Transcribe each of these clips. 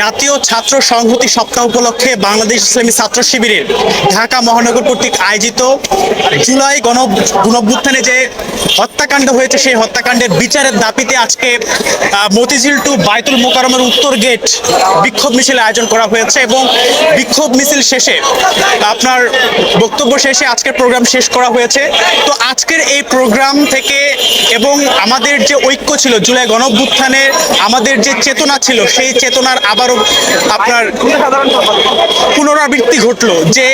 জাতীয় ছাত্র সংহতি সপ্তাহ উপলক্ষে বাংলাদেশ ইসলামী ছাত্র শিবিরের ঢাকা মহানগর কর্তৃক আয়োজিত জুলাই গণ গণভ্যুত্থানে যে হত্যাকাণ্ড হয়েছে, সেই হত্যাকাণ্ডের বিচারের দাবিতে আজকে মতিঝিল টু বাইতুল মোকারমের উত্তর গেট বিক্ষোভ মিছিল আয়োজন করা হয়েছে এবং বিক্ষোভ মিছিল শেষে আপনার বক্তব্য শেষে আজকের প্রোগ্রাম শেষ করা হয়েছে। তো আজকের এই প্রোগ্রাম থেকে এবং আমাদের যে ঐক্য ছিল জুলাই গণঅভ্যুত্থানের আমাদের যে চেতনা ছিল, সেই চেতনার আবারও আপনার পুনরাবৃত্তি ঘটলো যে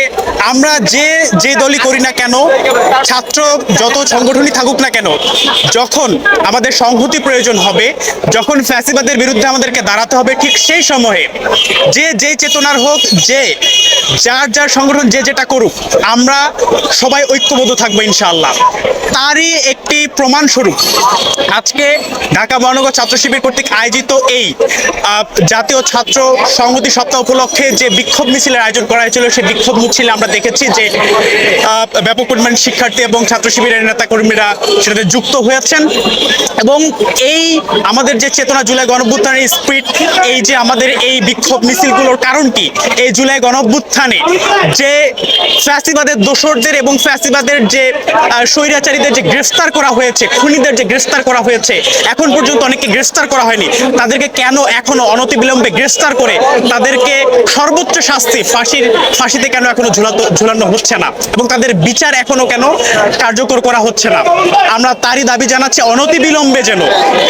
আমরা যে যে দলই করি না কেন, ছাত্র যত সংগঠনই থাকুক না কেন, যখন আমাদের সংহতি প্রয়োজন হবে, যখন ফ্যাসিবাদের বিরুদ্ধে আমাদেরকে দাঁড়াতে হবে, ঠিক সেই সময়ে যে যে চেতনার হোক, যে, যার যার সংগঠন যে যেটা করুক, আমরা সবাই ঐক্যবদ্ধ থাকব ইনশাআল্লাহ। তারই একটি প্রমাণস্বরূপ আজকে ঢাকা মহানগর ছাত্র শিবির কর্তৃক আয়োজিত এই জাতীয় ছাত্র সংহতি সপ্তাহ উপলক্ষে যে বিক্ষোভ মিছিলের আয়োজন করা হয়েছিল, সেই বিক্ষোভ মিছিলে আমরা দেখেছি যে ব্যাপক পরিমাণ শিক্ষার্থী এবং ছাত্র শিবিরের নেতাকর্মীরা সেটাতে যুক্ত হয়েছেন। এবং এই আমাদের যে চেতনা জুলাই গণঅভ্যুত্থানের স্পিড এই যে আমাদের এই বিক্ষোভ মিছিলগুলোর কারণ কি এই জুলাই গণঅভ্যুত্থানে যে ফ্যাসিবাদের দোসরদের এবং ফ্যাসিবাদের যে স্বৈরাচারীদের যে গ্রেফতার করা হয়েছে, খুনিদের যে গ্রেফতার করা হয়েছে, এখন পর্যন্ত অনেককে গ্রেফতার করা হয়নি। তাদেরকে কেন এখনও অনতিবিলম্বে গ্রেফতার করে তাদেরকে সর্বোচ্চ শাস্তি ফাঁসির ফাঁসিতে কেন এখনও ঝুলাতো ঝুলানো হচ্ছে না? এবং তাদের বিচার এখনও কেন কার্যকর করা হচ্ছে না? আমরা তারই দাবি জানাচ্ছি অনতিবিলম্বে যেন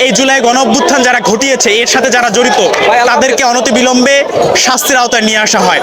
এই জুলাই গণ যারা ঘটিয়েছে, এর সাথে যারা জড়িত, তাদেরকে অনতিবিলম্বে শাস্তির আওতায় নিয়ে আসা হয়।